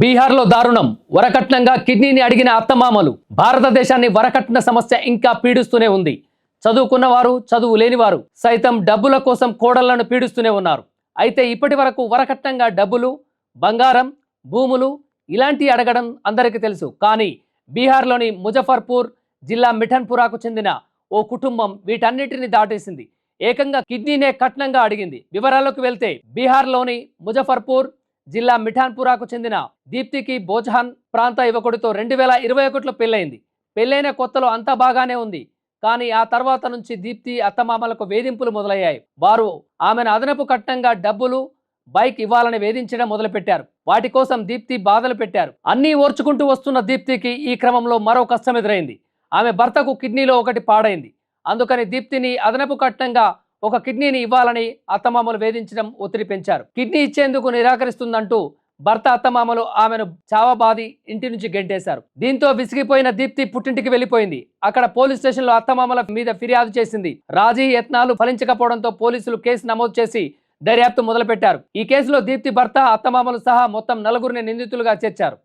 బీహార్లో దారుణం. వరకట్నంగా కిడ్నీని అడిగిన అత్తమామలు. భారతదేశాన్ని వరకట్న సమస్య ఇంకా పీడిస్తూనే ఉంది. చదువుకున్న వారు చదువు లేనివారు సైతం డబ్బుల కోసం కోడళ్ళను పీడిస్తూనే ఉన్నారు. అయితే ఇప్పటి వరకు వరకట్నంగా డబ్బులు బంగారం భూములు ఇలాంటి అడగడం అందరికీ తెలుసు. కానీ బీహార్లోని ముజఫర్పూర్ జిల్లా మిఠన్పురాకు చెందిన ఓ కుటుంబం వీటన్నిటిని దాటేసింది. ఏకంగా కిడ్నీనే కట్నంగా అడిగింది. వివరాలకు వెళ్తే బీహార్లోని ముజఫర్పూర్ జిల్లా మిఠాన్పురాకు చెందిన దీప్తికి బోజహాన్ ప్రాంత యువకుడితో రెండు వేల ఇరవై ఒకటిలో పెళ్ళైంది పెళ్ళైన కొత్తలో అంతా బాగానే ఉంది. కానీ ఆ తర్వాత నుంచి దీప్తి అత్తమామలకు వేధింపులు మొదలయ్యాయి. వారు ఆమెను అదనపు కట్నంగా డబ్బులు బైక్ ఇవ్వాలని వేధించడం మొదలుపెట్టారు. వాటి కోసం దీప్తి బాధలు పెట్టారు. అన్నీ ఓర్చుకుంటూ వస్తున్న దీప్తికి ఈ క్రమంలో మరో కష్టం ఎదురైంది. ఆమె భర్తకు కిడ్నీలో ఒకటి పాడైంది. అందుకని దీప్తిని అదనపు కట్నంగా ఒక కిడ్నీని ఇవ్వాలని అత్తమామలు వేధించడం ఒత్తిడి పెంచారు. కిడ్నీ ఇచ్చేందుకు నిరాకరిస్తుందంటూ భర్త అత్తమామలు ఆమెను చావబాది ఇంటి నుంచి గెంటేశారు. దీంతో విసిగిపోయిన దీప్తి పుట్టింటికి వెళ్ళిపోయింది అక్కడ పోలీస్ స్టేషన్లో అత్తమామల మీద ఫిర్యాదు చేసింది. రాజీ యత్నాలు ఫలించకపోవడంతో పోలీసులు కేసు నమోదు చేసి దర్యాప్తు మొదలుపెట్టారు. ఈ కేసులో దీప్తి భర్త అత్తమామలు సహా మొత్తం నలుగురిని నిందితులుగా చేర్చారు.